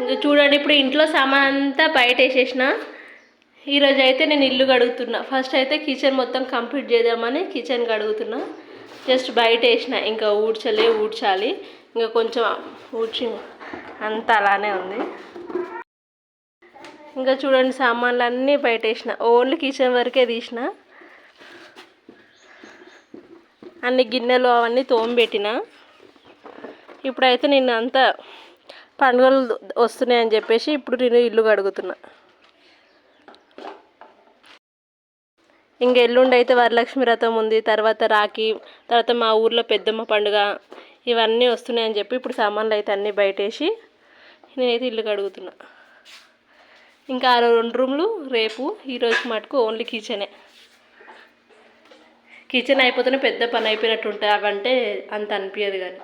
ఇంకా చూడండి ఇప్పుడు ఇంట్లో సామాన్ అంతా బయట వేసేసిన ఈరోజు అయితే నేను ఇల్లు కడుగుతున్నా. ఫస్ట్ అయితే కిచెన్ మొత్తం కంప్లీట్ చేద్దామని కిచెన్ కడుగుతున్నా. జస్ట్ బయట వేసిన ఇంకా ఊడ్చలే ఊడ్చాలి. ఇంకా కొంచెం ఊడ్చి అంతా అలానే ఉంది. ఇంకా చూడండి సామాన్లు అన్నీ బయట వేసిన ఓన్లీ కిచెన్ వరకే తీసిన. అన్ని గిన్నెలు అవన్నీ తోమిపెట్టిన ఇప్పుడైతే నేను అంతా పండుగలు వస్తున్నాయని చెప్పేసి ఇప్పుడు నేను ఇల్లు కడుగుతున్నా. ఇంక ఎల్లుండి అయితే వరలక్ష్మి వ్రతం ఉంది. తర్వాత రాఖీ తర్వాత మా ఊర్లో పెద్దమ్మ పండుగ ఇవన్నీ వస్తున్నాయని చెప్పి ఇప్పుడు సామాన్లు అయితే అన్నీ బయటేసి నేనైతే ఇల్లు కడుగుతున్నా. ఇంకా ఆ రెండు రూమ్లు రేపు ఈరోజు మటుకు ఓన్లీ కిచెనే. కిచెన్ అయిపోతేనే పెద్ద పని అయిపోయినట్టు ఉంటుంది అవంటే అంత అనిపించదు కానీ.